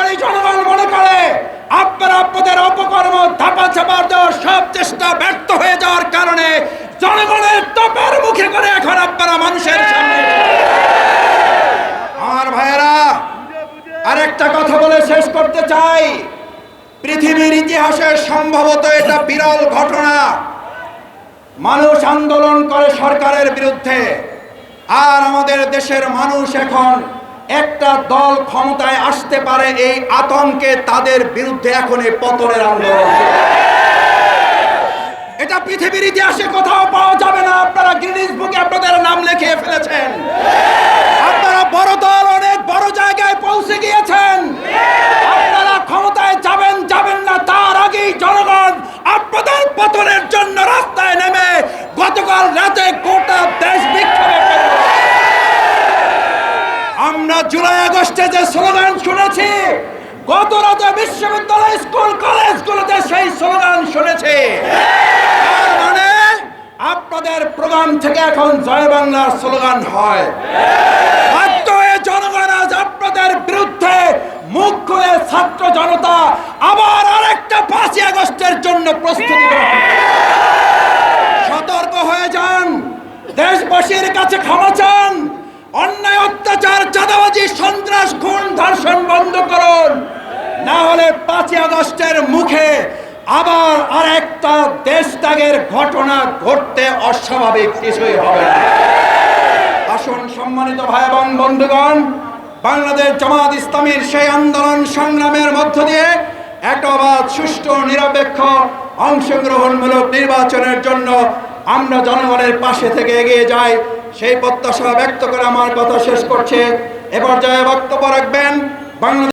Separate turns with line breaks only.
করি জনগণ মনে করে, আপনারা আপনাদের অপকর্ম ধাপা চাপার দেওয়ার সব চেষ্টা ব্যর্থ হয়ে যাওয়ার কারণে জনগণের তপের মুখে করে এখন আপনারা মানুষের সামনে। আমার ভাইয়েরা, আরেকটা কথা বলে শেষ করতে চাই। পৃথিবীর ইতিহাসে সম্ভবত এটা বিরল ঘটনা। মানুষ আন্দোলন করে সরকারের বিরুদ্ধে, আর আমাদের দেশের মানুষ এখন একটা দল ক্ষমতায় আসতে পারে এই আতঙ্কে তাদের বিরুদ্ধে এখন এই পতনের আন্দোলন। এটা পৃথিবীর ইতিহাসে কোথাও পাওয়া যাবে না। আপনারা গ্রিনিজ বুকে আপনাদের নাম লিখিয়ে ফেলেছেন আপনারা বড় দল অনেক বড় জায়গায় পৌঁছে গিয়েছেন আপনারা ক্ষমতায় যাবেন যাবেন না তার আগেই জনগণ আপনাদের পতনের জন্য রাস্তায় নেমে গতকাল রাতে গোটা দেশ বিক্ষোভে ফেলল। আমরা জুলাই আগস্টে যে স্লোগান শুনেছি, গত রাতে বিশ্ববিদ্যালয় স্কুল, কলেজগুলোতে সেই স্লোগান শুনেছি। মানে আপনাদের প্রোগ্রাম থেকে এখন জয় বাংলার স্লোগান হয়ে। জনগণ আজ আপনাদের বিরুদ্ধে মুখ খুলে ছাত্র জনতা আবার আরেকটা পাঁচই আগস্টের জন্য প্রস্তুতি সতর্ক হয়ে যান। দেশবাসীর কাছে ক্ষমা চান। বন্ধ করুন না হলে পাঁচই আগস্টের মুখে আবার আরেকটা দেশ ত্যাগের ঘটনা ঘটতে অস্বাভাবিক কিছুই হবে না। আসুন সম্মানিত ভাই এবং বন্ধুগণ, বাংলাদেশ জামাত ইসলামীর সেই আন্দোলন সংগ্রামের মধ্য দিয়ে একবাদ সুষ্ঠু, নিরপেক্ষ, অংশগ্রহণমূলক নির্বাচনের জন্য আমরা জনগণের পাশে থেকে এগিয়ে যাই। সেই প্রত্যাশা ব্যক্ত করে আমার কথা শেষ করছে। এ পর্যায়ে বক্তব্য রাখবেন বাংলাদেশ